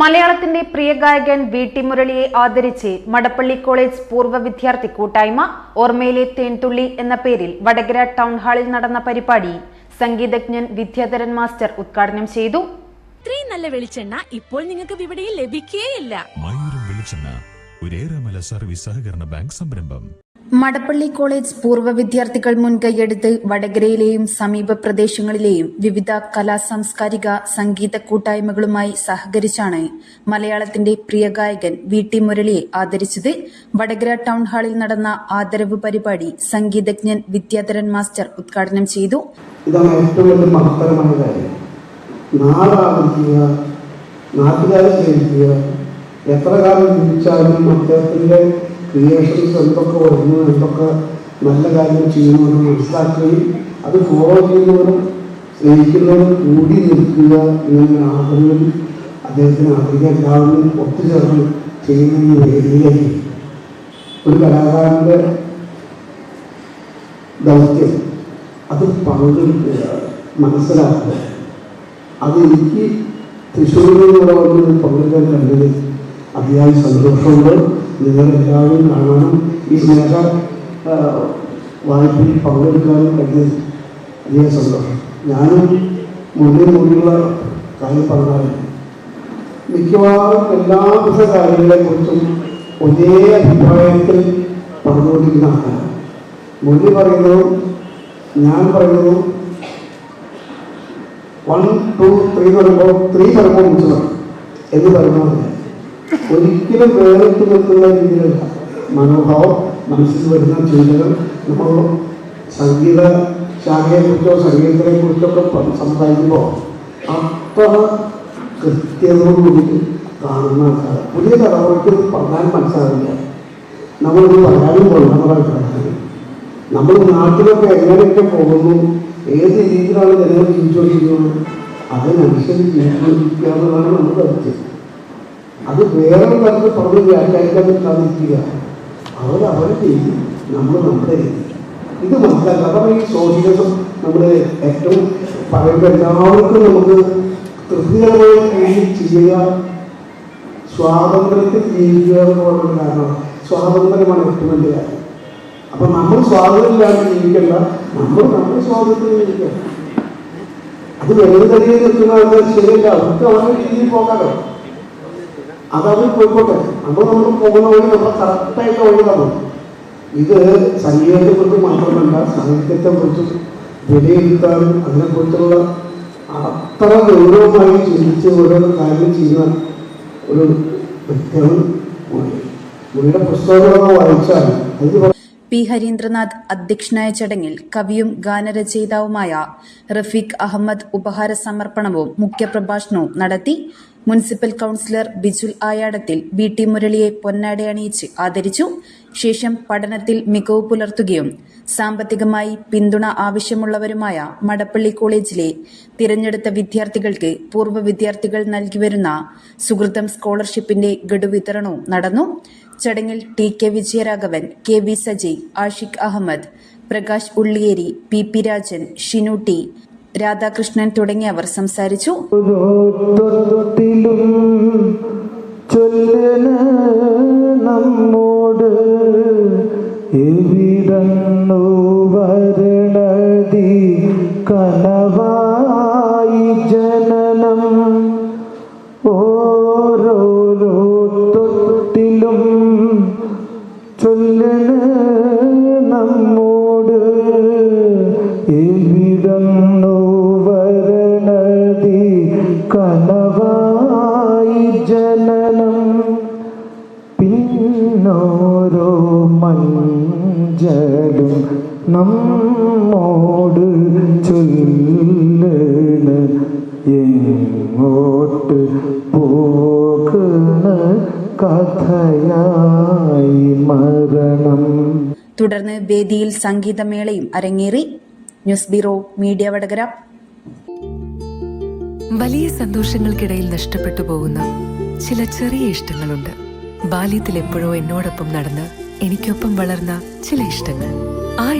മലയാളത്തിന്റെ പ്രിയ ഗായകൻ വി ടി മുരളിയെ ആദരിച്ച് മടപ്പള്ളി കോളേജ് പൂർവ വിദ്യാർത്ഥി കൂട്ടായ്മ ഓർമ്മയിലെ തേൻതുള്ളി എന്ന പേരിൽ വടകര ടൗൺ ഹാളിൽ നടന്ന പരിപാടി സംഗീതജ്ഞൻ വിദ്യാധരൻ മാസ്റ്റർ ഉദ്ഘാടനം ചെയ്തു. ഇത്രയും നല്ല വെളിച്ചെണ്ണ ഇപ്പോൾ നിങ്ങൾക്ക് വിപണിയിൽ ലഭിക്കുകയില്ല മയൂരം വെളിച്ചെണ്ണ ഒരേറെമല സർവീസ് സഹകരണ ബാങ്ക് സംരംഭം. മടപ്പള്ളി കോളേജ് പൂർവ വിദ്യാർത്ഥികൾ മുൻകൈയെടുത്ത് വടകരയിലെയും സമീപ പ്രദേശങ്ങളിലെയും വിവിധ കലാ സാംസ്കാരിക സംഗീത കൂട്ടായ്മകളുമായി സഹകരിച്ചാണ് മലയാളത്തിന്റെ പ്രിയ ഗായകൻ വി ടി മുരളിയെ ആദരിച്ചത്. വടകര ടൗൺ ഹാളിൽ നടന്ന ആദരവ് പരിപാടി സംഗീതജ്ഞൻ വിദ്യാധരൻ മാസ്റ്റർ ഉദ്ഘാടനം ചെയ്തു. നാട്ടുകാരെ എത്ര കാലം ജീവിച്ചാലും അദ്ദേഹത്തിന്റെ ക്രിയേഷൻസ് എന്തൊക്കെ വരുന്നു എന്തൊക്കെ നല്ല കാര്യങ്ങൾ ചെയ്യുന്നുവെന്ന് മനസ്സിലാക്കുകയും അത് ഫോളോ ചെയ്യുന്നവരും സ്നേഹിക്കുന്നവരും കൂടി നിൽക്കുക എന്ന ആഗ്രഹം അദ്ദേഹത്തിന് ആഗ്രഹിക്കാൻ എല്ലാവരും ഒത്തുചേർന്ന് ചെയ്യുന്ന വേദിയിലേക്ക് ഒരു കലാകാരന്റെ ദൗത്യം അത് പങ്കെടുക്കുക മനസ്സിലാക്കുക. അത് എനിക്ക് തൃശ്ശൂരിൽ നിന്ന് വന്ന് പങ്കെടുക്കാൻ കണ്ടതിൽ അതിയായ സന്തോഷമുണ്ട്. നിങ്ങളെല്ലാവരും കാണാനും ഈ സ്നേഹ വായ്പയിൽ പങ്കെടുക്കാനും കഴിഞ്ഞതിൽ അധികം സന്തോഷം. ഞാനും മുന്നേ മുന്നിലുള്ള കാര്യം പറഞ്ഞാലും മിക്കവാറും എല്ലാവിധ കാര്യങ്ങളെക്കുറിച്ചും ഒരേ അഭിപ്രായത്തിൽ പറഞ്ഞുകൊണ്ടിരിക്കുന്ന ആളാണ് മുന്നിൽ പറയുന്നതും ഞാൻ പറയുന്നതും വൺ ടു ത്രീ എന്ന് പറയുമ്പോൾ ത്രീ പറയുമ്പോൾ മുച്ചണം എന്ന് പറയുന്നത് ഒരിക്കലും വേറിട്ട് നിൽക്കുന്ന രീതിയിലുള്ള മനോഭാവം മനസ്സിൽ വരുന്ന ചിന്തകൾ നമ്മൾ സംഗീത ശാഖയെക്കുറിച്ചോ സംഗീതത്തിനെ കുറിച്ചൊക്കെ സംസാരിക്കുമ്പോൾ അത്ര കൃത്യതയോടുകൂടി കാണുന്ന പുതിയ തലമുറയ്ക്ക് പറഞ്ഞാൽ മനസ്സിലാവില്ല നമ്മളൊന്ന് പറയാനും കൊള്ളാൻ നമ്മൾ നാട്ടിലൊക്കെ എങ്ങനെയൊക്കെ പോകുന്നു ഏത് രീതിയിലാണ് ജനങ്ങൾ ജീവിച്ചുകൊണ്ടിരിക്കുന്നത് അതിനനുസരിച്ച് ജീവിച്ചുകൊണ്ടിരിക്കുക എന്നുള്ളതാണ് നമ്മൾ പഠിച്ചത് അത് വേറെ തരത്തിൽ പറഞ്ഞ് വ്യാഖ്യാനിക്കാൻ അവർ അവരുടെ രീതി നമ്മൾ നമ്മുടെ രീതി ഇത് മനസ്സിലാക്കുക അതാണ് ഈ സോഷ്യലിസം നമ്മൾ ഏറ്റവും പറയുമ്പോൾ എല്ലാവർക്കും നമുക്ക് കൃത്യമായി രീതിയിൽ ചെയ്യുക. സ്വാതന്ത്ര്യത്തിൽ ജീവിക്കുക എന്നുള്ളൊരു കാരണം. സ്വാതന്ത്ര്യമാണ് ഏറ്റവും വലിയ കാര്യം. അപ്പൊ നമ്മൾ സ്വാതന്ത്ര്യമില്ലാതെ ജീവിക്കണ്ട. നമ്മൾ നമ്മുടെ സ്വാതന്ത്ര്യം ജീവിക്കണം അത് വെറുതെ നിൽക്കുന്ന ശരിയല്ല. അവർക്ക് അവരുടെ രീതിയിൽ പോകാലോ അവർ പോയിക്കോട്ടെ നമ്മൾ നമ്മൾ പോകുന്ന വഴി നമ്മൾ കറക്റ്റായിട്ട് വഴി ഇത് ഇത് സംഗീതത്തെക്കുറിച്ച് മാത്രമല്ല സാഹിത്യത്തെക്കുറിച്ചും വിലയിരുത്താനും അതിനെക്കുറിച്ചുള്ള അത്ര ഗൗരവമായി ചിന്തിച്ച് ഓരോ കാര്യം ചെയ്യുന്ന ഒരു വ്യക്തിയാണ് മുരളിയുടെ പുസ്തകങ്ങളൊക്കെ വായിച്ചാൽ അതിൽ പി ഹരീന്ദ്രനാഥ് അധ്യക്ഷനായ ചടങ്ങിൽ കവിയും ഗാനരചയിതാവുമായ റഫീഖ് അഹമ്മദ് ഉപഹാര സമർപ്പണവും മുഖ്യപ്രഭാഷണവും നടത്തി municipal councillor Bijul Ayadathil B T മുരളിയെ പൊന്നാട അണിയിച്ച് ആദരിച്ചു. ശേഷം പഠനത്തിൽ മികവ് പുലർത്തുകയും സാമ്പത്തികമായി പിന്തുണ ആവശ്യമുള്ളവരുമായ മടപ്പള്ളി കോളേജിലെ തിരഞ്ഞെടുത്ത വിദ്യാർത്ഥികൾക്ക് പൂർവ വിദ്യാർത്ഥികൾ നൽകിവരുന്ന സുഹൃതം സ്കോളർഷിപ്പിന്റെ ഗഡുവിതരണവും നടന്നു. ചടങ്ങിൽ T K Vijayaraghavan K V Sajay Ashiq Ahmed Prakash Ulliyeri P P Rajan Shinu T Radhakrishnan തുടങ്ങിയവർ സംസാരിച്ചു. നമ്മോട് ചൊല്ലണ എങ്ങോട്ട് പോകണ കഥയായി മരണം. തുടർന്ന് വേദിയിൽ സംഗീതമേളയും അരങ്ങേറി. News bureau media Vadakara. വലിയ സന്തോഷങ്ങൾക്കിടയിൽ നഷ്ടപ്പെട്ടു പോകുന്ന ചില ചെറിയ ഇഷ്ടങ്ങളുണ്ട്. ബാല്യത്തിൽ എപ്പോഴോ എന്നോടൊപ്പം നടന്ന് എനിക്കൊപ്പം വളർന്ന ചില ഇഷ്ടങ്ങൾ.